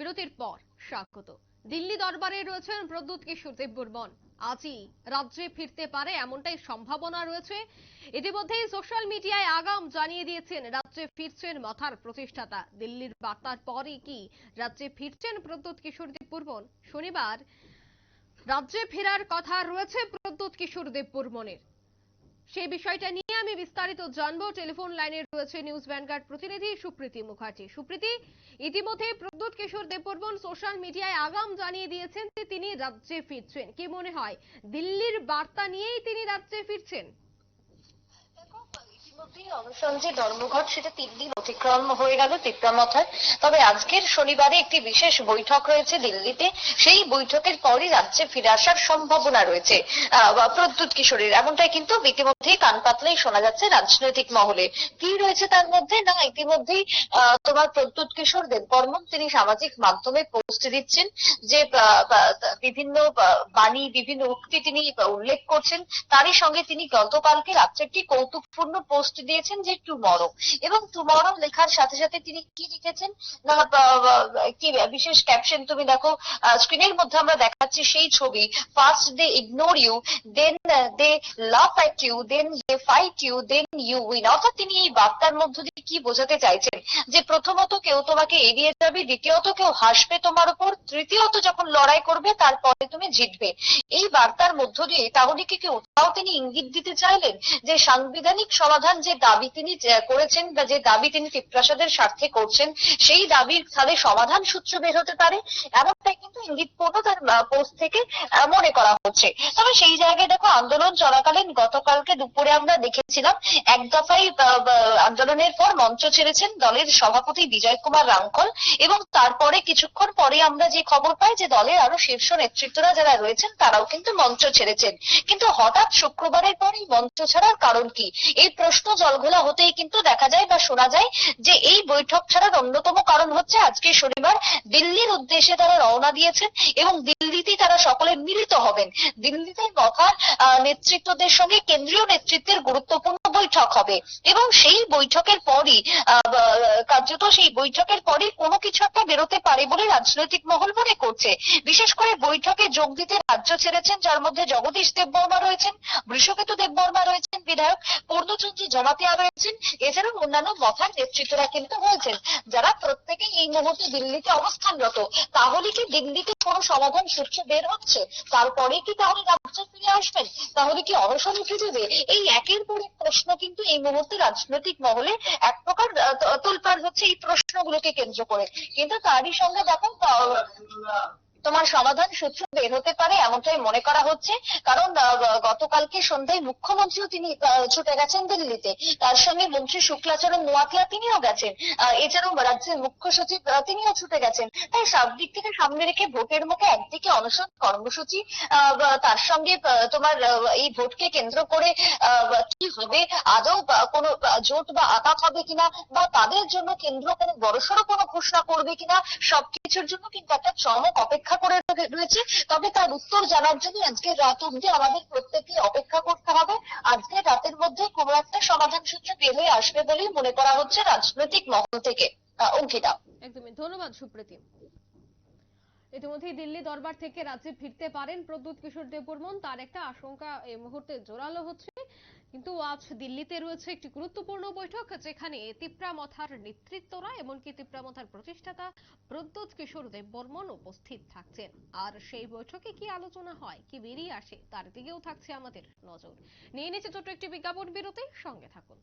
বিরতির পর স্বাগত। দিল্লি দরবারে রয়েছেন প্রদ্যুৎ কিশোর দেববর্মন। আজই রাজ্যে ফিরতে পারে এমনটাই সম্ভাবনা রয়েছে। ইতিমধ্যেই সোশ্যাল মিডিয়ায় আগাম জানিয়ে দিয়েছেন, রাজ্যে ফিরছেন মাথার প্রতিষ্ঠাতা দিল্লির বার্তার পরই কি রাজ্যে ফিরছেন প্রদ্যুৎ কিশোর দেববর্মন? শনিবার রাজ্যে ফেরার কথা রয়েছে প্রদ্যুৎ কিশোর দেববর্মনের। সেই বিষয়টা নিয়ে আমি বিস্তারিত জানব। টেলিফোন লাইনে রয়েছে নিউজ ভ্যানগার্ড প্রতিনিধি সুপ্রীতি মুখার্জি। সুপ্রীতি, ইতিমধ্যে প্রদ্যুৎ কিশোর দেববর্মন সোশ্যাল মিডিয়ায় আগাম জানিয়ে দিয়েছেন যে তিনি রাজ্যে ফিরছেন। কি মনে হয়, দিল্লির বার্তা নিয়েই তিনি রাজ্যে ফিরছেন? যে ধর্মঘট সেটা তিন দিন অতিক্রম হয়ে গেল তবে আজকের শনিবারে একটি বিশেষ বৈঠক রয়েছে দিল্লিতে। সেই বৈঠকের পরই রাজ্যে ফিরে আসার সম্ভাবনা রয়েছে। প্রদ্যুৎ এমনটাই কিন্তু ইতিমধ্যেই কান পাতলেই শোনা যাচ্ছে রাজনৈতিক মহলে। কি রয়েছে তার মধ্যে? না, ইতিমধ্যেই তোমার প্রদ্যুৎ কিশোর দেববর্মন তিনি সামাজিক মাধ্যমে পোস্ট দিচ্ছেন যে বিভিন্ন বাণী, বিভিন্ন উক্তি তিনি উল্লেখ করছেন। তারই সঙ্গে তিনি গতকালকে রাত্রে একটি কৌতুকপূর্ণ পোস্ট দিয়েছেন যে, টুমরো। এবং টুমরো লেখার সাথে সাথে তিনি কি লিখেছেন? না একটি বিশেষ ক্যাপশন তুমি দেখো স্ক্রিনের মধ্যে আমরা দেখাচ্ছি সেই ছবি first they ignore you then win অর্থাৎ তিনি এই বার্তার মধ্য দিয়ে কি বোঝাতে চাইছেন? যে প্রথমত কেউ তোমাকে এড়িয়ে যাবে, দ্বিতীয়ত কেউ হাসবে তোমার উপর, তৃতীয়ত যখন লড়াই করবে, তারপরে তুমি জিতবে। এই বার্তার মধ্য দিয়ে তাহলে কি কেউ তাও তিনি ইঙ্গিত দিতে চাইলেন? যে সাংবিধানিক সমাধান যে দাবি তিনি করেছেন বা যে দাবি তিনি টিপ্রাসাদের স্বার্থে করছেন, সেই দাবির তাহলে সমাধান সূত্র বের হতে পারে। এমনটাই কিন্তু ইঙ্গিত ইঙ্গিতপূর্ণ তার পোস্ট থেকে মনে করা হচ্ছে। তবে সেই জায়গায় দেখো আন্দোলন চলাকালীন গতকালকে দুপুরে আমরা দেখেছিলাম এক আহ, আন্দোলনের পর মঞ্চ ছেড়েছেন দলের সভাপতি বিজয় কুমার রাঙ্কল এবং তারপরে কিছুক্ষণ পরে আমরা যে খবর পাই যে দলের আরও শীর্ষ নেতৃত্বরা যারা রয়েছেন তারাও কিন্তু মঞ্চ ছেড়েছেন। কিন্তু হঠাৎ শুক্রবারের পর এই মঞ্চ ছাড়ার কারণ কি? এই প্রশ্ন জলঘোলা হতেই কিন্তু দেখা যায় বা শোনা যায় যে এই বৈঠক ছাড়ার অন্যতম কারণ হচ্ছে আজকে শনিবার দিল্লির উদ্দেশ্যে তারা রওনা দিয়েছেন এবং দিল্লিতেই তারা সকলে মিলিত হবেন। দিল্লিতে আহ, নেতৃত্বদের সঙ্গে কেন্দ্রীয় নেতৃত্বের গুরুত্বপূর্ণ বৈঠক হবে। এবং সেই বৈঠকের পরই কার্যত সেই বৈঠকের পরই কোনো কিছু একটা বেরোতে পারে বলে রাজনৈতিক মহল মনে করছে। বিশেষ করে বৈঠকে যোগ দিতে রাজ্য ছেড়েছেন, যার মধ্যে জগদীশ দেববর্মা রয়েছেন, বৃষকেতু দেববর্মা রয়েছেন, বিধায়ক পূর্ণচন্দ্রী জমাতিয়া রয়েছেন, এছাড়াও অন্যান্য মথার নেতৃত্বরা কিন্তু রয়েছেন, যারা প্রত্যেকে এই মুহূর্তে দিল্লিতে অবস্থানরত। তাহলে কি দিল্লিতে কোনো সমাধান সূত্র বের হচ্ছে? তারপরে কি তাহলে রাজ্যে ফিরে আসবেন। তাহলে কি অনশন উঠে যাবে? এই একের পর এক প্রশ্ন কিন্তু এই মুহূর্তে রাজনৈতিক মহলে এক প্রকার তোলপাড় হচ্ছে এই প্রশ্নগুলোকে কেন্দ্র করে। কিন্তু তারই সঙ্গে দেখো তোমার সমাধান সূত্র বের হতে পারে এমনটাই মনে করা হচ্ছে। কারণ গতকালকে সন্ধ্যায় মুখ্যমন্ত্রীও তিনি ছুটে গেছেন দিল্লিতে। তার সঙ্গে মন্ত্রী শুক্লাচরণ নোয়াতিয়া তিনিও গেছেন। এছাড়াও রাজ্যের মুখ্য সচিব তিনিও ছুটে গেছেন। তাই সব দিক থেকে সামনে রেখে ভোটের মুখে একদিকে অনশন কর্মসূচি তার সঙ্গে তোমার এই ভোটকে কেন্দ্র করে কি হবে, আদৌ কোনো জোট বা আঘাত হবে কিনা, বা তাদের জন্য কেন্দ্র কোনো বড়সড় কোনো ঘোষণা করবে কিনা, সবকিছুর জন্য কিন্তু একটা চমক অপেক্ষা করে রয়েছে। তবে তার উত্তর জানার জন্য আজকে রাত অব্দি আমাদের প্রত্যেককে অপেক্ষা করতে হবে। আজকে রাতের মধ্যে কোনো একটা সমাধান সূত্র বেরিয়ে আসবে বলেই মনে করা হচ্ছে রাজনৈতিক মহল থেকে। অঙ্কিতা। একদমই। ধন্যবাদ সুপ্রীতি। ইতিমধ্যেই দিল্লি দরবার থেকে রাজ্যে ফিরতে পারেন প্রদ্যুৎ কিশোর দেববর্মন। তার একটা আশঙ্কা এই মুহূর্তে জোরালো হচ্ছে। কিন্তু আজ দিল্লিতে রয়েছে একটি গুরুত্বপূর্ণ বৈঠক, যেখানে তিপ্রা মথার নেতৃত্বরা এমনকি তিপ্রা মথার প্রতিষ্ঠাতা প্রদ্যুৎ কিশোর দেববর্মন উপস্থিত থাকছেন। আর সেই বৈঠকে কি আলোচনা হয়, কি বেরিয়ে আসে, তার দিকেও থাকছে আমাদের নজর। নিয়ে নিচ্ছে ছোট্ট একটি বিজ্ঞাপন বিরতি, সঙ্গে থাকুন।